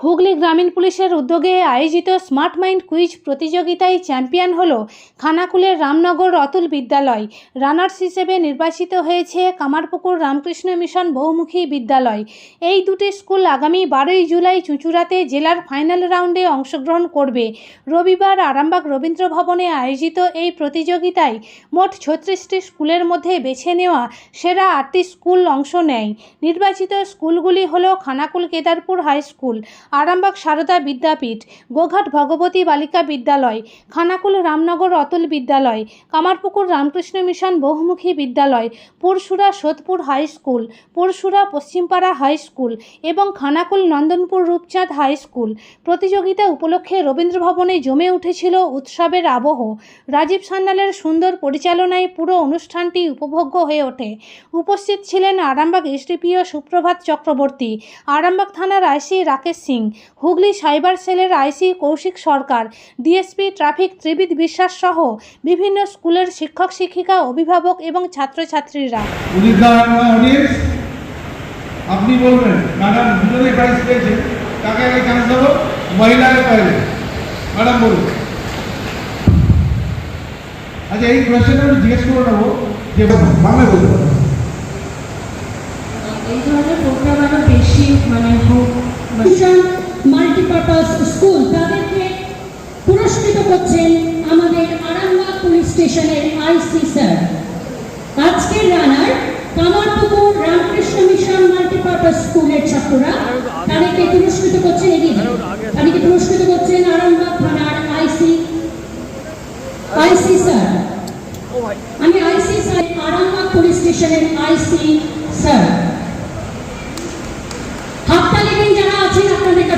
হুগলি গ্রামীণ পুলিশের উদ্যোগে আয়োজিত স্মার্ট মাইন্ড কুইজ প্রতিযোগিতায় চ্যাম্পিয়ন হল খানাকুলের রামনগর অতুল বিদ্যালয়। রানার্স হিসেবে নির্বাচিত হয়েছে কামারপুকুর রামকৃষ্ণ মিশন বহুমুখী বিদ্যালয়। এই দুটি স্কুল আগামী বারোই জুলাই চুঁচুড়াতে জেলার ফাইনাল রাউন্ডে অংশগ্রহণ করবে। রবিবার আরামবাগ রবীন্দ্র ভবনে আয়োজিত এই প্রতিযোগিতায় মোট ছত্রিশটি স্কুলের মধ্যে বেছে নেওয়া সেরা আটটি স্কুল অংশ নেয়। নির্বাচিত স্কুলগুলি হল খানাকুল কেদারপুর হাই স্কুল আরামবাগ সারদা বিদ্যাপীঠ, গোঘাট ভগবতী বালিকা বিদ্যালয়, খানাকুল রামনগর অতুল বিদ্যালয়, Kamarpukur Ramakrishna mission Bahumukhi Vidyalaya Pursura Sodpur high school Pursura Paschimpara high school এবং খানাকুল নন্দনপুর রূপচাঁদ হাই স্কুল। প্রতিযোগিতা উপলক্ষে রবীন্দ্র ভবনে জমে উঠেছিল উৎসবের আবহ। রাজীব সান্যালের সুন্দর পরিচালনায় পুরো অনুষ্ঠানটি উপভোগ্য হয়ে ওঠে। উপস্থিত ছিলেন আরামবাগ এসডিপিও সুপ্রভাত চক্রবর্তী, আরামবাগ থানার আইসি রাকেশ সিং হুগলি সাইবার সেলের IC Kaushik Sarkar DSP traffic Tribid Biswas সহ বিভিন্ন স্কুলের শিক্ষক শিক্ষিকা অভিভাবক এবং ছাত্রছাত্রীরা। আপনি বলবেন ম্যাডাম দুজনে প্রাইজ পেয়েছে কাকে আগে চান্স দেবো? মহিলাকে পাইলে ম্যাডাম বলুন। আচ্ছা এই কোয়েশ্চেনটা আমি জিজ্ঞেস করে নেব যে বলতে এই ধরনের প্রোগ্রাম আরও বেশি মানে হোক মিশন মাল্টিপারপাস স্কুল তাদেরকে পুরস্কৃত করছেন আমাদের আরামবাগ পুলিশ স্টেশনের আইসি স্যার। আজকের runner Kamarpukur Ramakrishna mission multipurpose স্কুলের ছাত্ররা তাদেরকে পুরস্কৃত করছেন এগিয়ে তাদেরকে পুরস্কৃত করছেন আরামবাগ থানার আইসি আইসি স্যার। আমি আইসি স্যার, আরামবাগ পুলিশ স্টেশনের আইসি স্যার হাততালি দিন যারা আছেন আপনাদের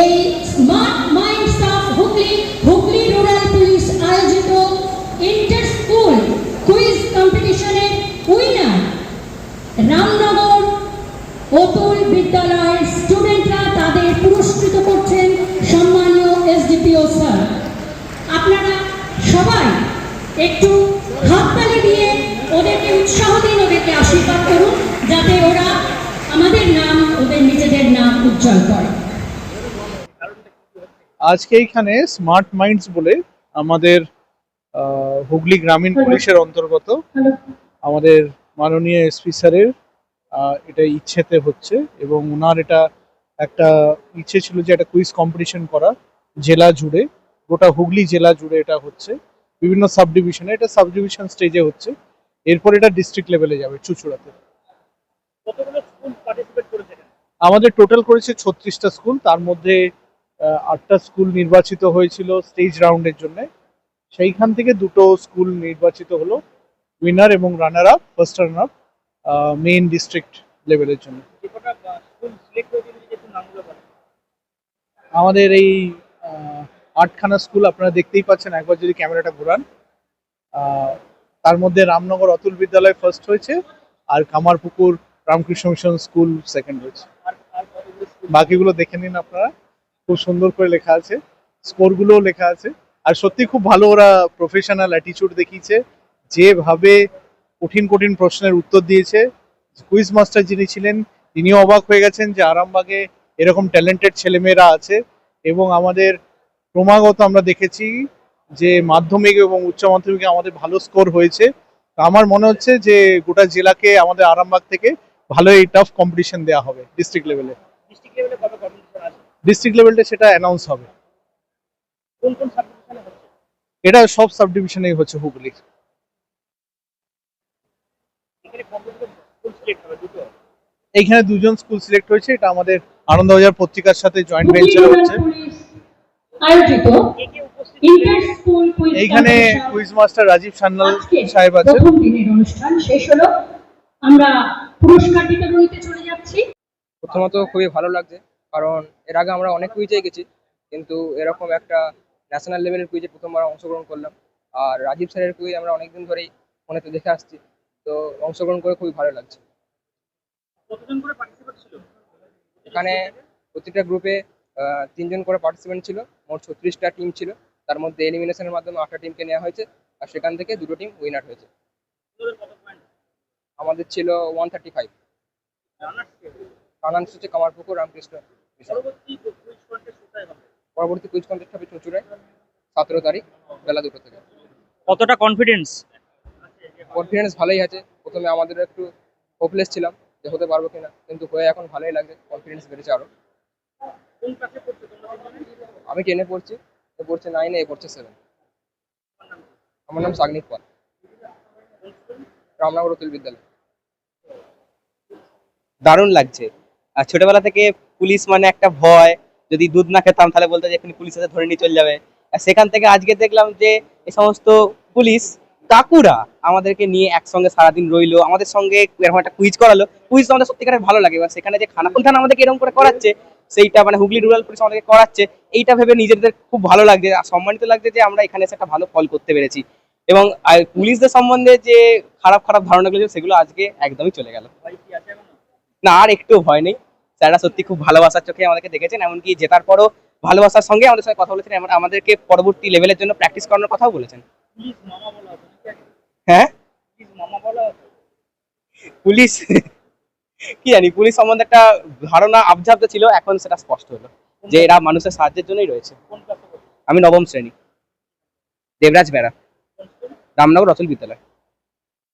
এই smart mind staff Hooghly Hooghly rural police আয়োজিত ইন্টার স্কুল কুইজ কম্পিটিশনের উইনার রামনগর অতুল বিদ্যালয়ের স্টুডেন্টরা তাদের পুরস্কৃত করছেন সম্মানীয় এসডিপিও স্যার। আপনারা সবাই একটু হাততালি দিয়ে ওদেরকে উৎসাহ দিন, ওদেরকে আশীর্বাদ করুন, যাতে ওরা আমাদের নাম, ওদের নিজেদের নাম উজ্জ্বল করে। আজকে এইখানে স্মার্ট মাইন্ডস বলে আমাদের হুগলি গ্রামীণ পুলিশের অন্তর্গত আমাদের মাননীয় এসপি স্যারের এটা ইচ্ছেতে হচ্ছে এবং ওনার এটা একটা ইচ্ছে ছিল যে একটা কুইজ কম্পিটিশন করা জেলা জুড়ে গোটা হুগলি জেলা জুড়ে এটা হচ্ছে। বিভিন্ন সাব ডিভিশনে এটা সাব ডিভিশন স্টেজে হচ্ছে। এরপর এটা ডিস্ট্রিক্ট লেভেলে যাবে চুচুড়াতে। আমাদের টোটাল করেছে ছত্রিশটা স্কুল তার মধ্যে আটটা স্কুল নির্বাচিত হয়েছিল স্টেজ রাউন্ডের জন্য। সেইখান থেকে দুটো স্কুল নির্বাচিত হলো উইনার এবং runner up first runner up main district লেভেলের জন্য। আমাদের এই আটখানা স্কুল আপনারা দেখতেই পাচ্ছেন একবার যদি ক্যামেরাটা ঘোরান। তার মধ্যে রামনগর অতুল বিদ্যালয় ফার্স্ট হয়েছে আর Kamarpukur Ramakrishna mission school second হয়েছে। বাকিগুলো দেখে নিন আপনারা। খুব সুন্দর করে লেখা আছে, স্কোরগুলোও লেখা আছে। আর সত্যি খুব ভালো ওরা প্রফেশনাল অ্যাটিটিউড দেখিয়েছে, যেভাবে কঠিন কঠিন প্রশ্নের উত্তর দিয়েছে। কুইজ মাস্টার যিনি ছিলেন, তিনিও অবাক হয়ে গেছেন যে আরামবাগে এরকম ট্যালেন্টেড ছেলেমেয়েরা আছে। এবং আমাদের ক্রমাগত আমরা দেখেছি যে মাধ্যমিক এবং উচ্চ মাধ্যমিকে আমাদের ভালো স্কোর হয়েছে। আমার মনে হচ্ছে যে গোটা জেলাকে আমাদের আরামবাগ থেকে ভালো এই টাফ কম্পিটিশন দেওয়া হবে ডিস্ট্রিক্ট লেভেলে ডিস্ট্রিক্ট লেভেলে ডিস্ট্রিক্ট লেভেলটা সেটা অ্যানাউন্স হবে। কোন কোন সাবডিভিশনে হচ্ছে? এটা সব সাব ডিভিশনেই হচ্ছে হুগলি এখানে কম্পিটিশন ফুল সিলেক্ট হবে দুটো। এইখানে দুজন স্কুল সিলেক্ট হয়েছে এটা আমাদের আনন্দবাজার পত্রিকার সাথে জয়েন্ট ভেঞ্চারে হচ্ছে। এইখানে কুইজ মাস্টার রাজীব সান্যাল সাহেব আছে প্রথম দিনের অনুষ্ঠান শেষ হলো। আমরা পুরস্কার বিতরণীতে চলে যাচ্ছি। প্রথমত খুবই ভালো লাগছে। কারণ এর আগে আমরা অনেক কুইজে গেছি কিন্তু এরকম একটা ন্যাশনাল লেভেলের কুইজে প্রথমবার অংশগ্রহণ করলাম। আর রাজীব স্যারের কুইজ আমরা অনেকদিন ধরেই ফোনেতে দেখে আসছি তো অংশগ্রহণ করে খুবই ভালো লাগছে। এখানে প্রতিটা গ্রুপে তিনজন করে পার্টিসিপেন্ট ছিল মোট ছত্রিশটা টিম ছিল। তার মধ্যে এলিমিনেশনের মাধ্যমে আটটা টিমকে নেওয়া হয়েছে আর সেখান থেকে দুটো টিম উইনার হয়েছে। আমাদের ছিল ওয়ান থার্টি ফাইভ রানার্স হচ্ছে কামারপুকুর রামকৃষ্ণ। পরবর্তী কুইজ কন্টেস্ট হবে? পরবর্তী কুইজ কন্টেস্ট হবে চুঁচুড়ায় সতেরো তারিখ বেলা দুটো থেকে। কতটা কনফিডেন্স কনফিডেন্স ভালোই আছে। প্রথমে আমাদের একটু হোপলেস ছিলাম যে হতে পারব কিনা কিন্তু হয়ে এখন ভালোই লাগছে কনফিডেন্স বেড়েছে আরও। কোন ক্লাসে পড়ছো তোমরা তিনজনে? আমি টেনে পড়ছি এ পড়ছে নাইনে এ পড়ছে সেভেন আমার নাম সাগনিক পাল। রামনগর উকিল বিদ্যালয়। দারুণ লাগছে। আর ছোটবেলা থেকে পুলিশ মানে একটা ভয়। যদি দুধ না খেতাম, তাহলে বলতো যে এখানে পুলিশ এসে ধরে নিয়ে চলে যাবে। সেখান থেকে আজকে দেখলাম যে এই সমস্ত পুলিশ কাকুরা আমাদেরকে নিয়ে একসঙ্গে সারাদিন রইল। আমাদের সঙ্গে এরকম একটা কুইজ করালো। কুইজ আমাদের সত্যিকারের ভালো লাগে। এবার সেখানে যে খানাকুল থানা আমাদেরকে এরকম করে করাচ্ছে, সেইটা মানে হুগলি রুরাল পুলিশ আমাদেরকে করাচ্ছে, এইটা ভেবে নিজেদের খুব ভালো লাগছে। আর সম্মানিত লাগছে যে আমরা এখানে এসে একটা ভালো ফল করতে পেরেছি। এবং পুলিশদের সম্বন্ধে যে খারাপ খারাপ ধারণাগুলো ছিল, সেগুলো আজকে একদমই চলে গেল। আছে না, আর একটু ভয় নেই। স্যাররা সত্যি খুব ভালোবাসার চোখে আমাদেরকে দেখেছেন এমনকি জেতার পরও ভালোবাসার সঙ্গে আমাদের সঙ্গে কথা বলেছেন এবং আমাদেরকে পরবর্তী লেভেলের জন্য প্র্যাকটিস করানোর কথাও বলেছেন। হ্যাঁ? পুলিশ কি জানি পুলিশ সম্বন্ধে একটা ধারণা আবঝাব্দ ছিল এখন সেটা স্পষ্ট হলো যে এরা মানুষের সাহায্যের জন্যই রয়েছে। আমি নবম শ্রেণি। দেবরাজ বেড়া রামনগর অচল বিদ্যালয়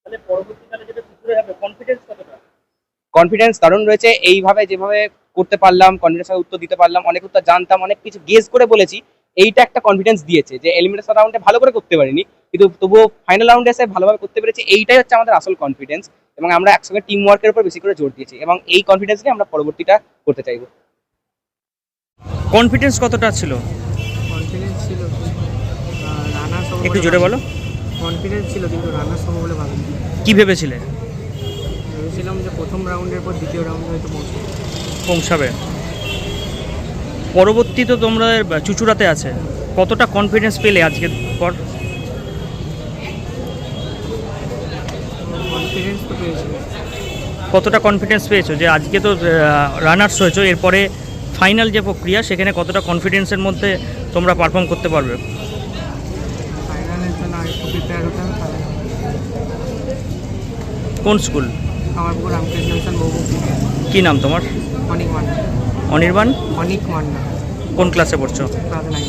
তাহলে পরবর্তীকালে যেটা পুকুরে হবে কনফিডেন্স কতটা কনফিডেন্স দারুণ রয়েছে এইভাবে যেভাবে করতে পারলাম কনফিডেন্সের উত্তর দিতে পারলাম অনেক উত্তর জানতাম অনেক কিছু গেস করে বলেছি এইটা একটা কনফিডেন্স দিয়েছে যে এলিমিনেশন রাউন্ডে ভালো করে করতে পারিনি। কিন্তু তবুও ফাইনাল রাউন্ডে এসে ভালোভাবে করতে পেরেছি এইটাই হচ্ছে আমাদের আসল কনফিডেন্স এবং আমরা একসঙ্গে টিম ওয়ার্কের উপর বেশি করে জোর দিয়েছি এবং এই কনফিডেন্স নিয়ে আমরা পরবর্তীটা করতে চাইব। কনফিডেন্স কতটা ছিল? কনফিডেন্স ছিল একটু জোরে বলো। কনফিডেন্স ছিল কিন্তু রানার সব বলে ভাবিনি কি ভেবেছিলে? ভেবেছিলাম যে প্রথম রাউন্ডের পর দ্বিতীয় রাউন্ডে হয়তো পৌঁছে পৌঁছাবে। পরবর্তী তো তোমরা চুচুড়াতে আছে। কতটা কনফিডেন্স পেলে আজকের পর? কনফিডেন্স তো পেয়েছি। কতটা কনফিডেন্স পেয়েছ যে আজকে তো রানার্স হয়েছো এরপরে ফাইনাল যে প্রক্রিয়া সেখানে কতটা কনফিডেন্সের মধ্যে তোমরা পারফর্ম করতে পারবে? কোন স্কুল আমার পুকুর রামকৃষ্ণ মিশন বহু কি নাম তোমার? অনেক মান্না। অনির্বাণ? অনিক মান্না। কোন ক্লাসে পড়ছো? ক্লাস নাইন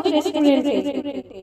রেস্টুরেন্টে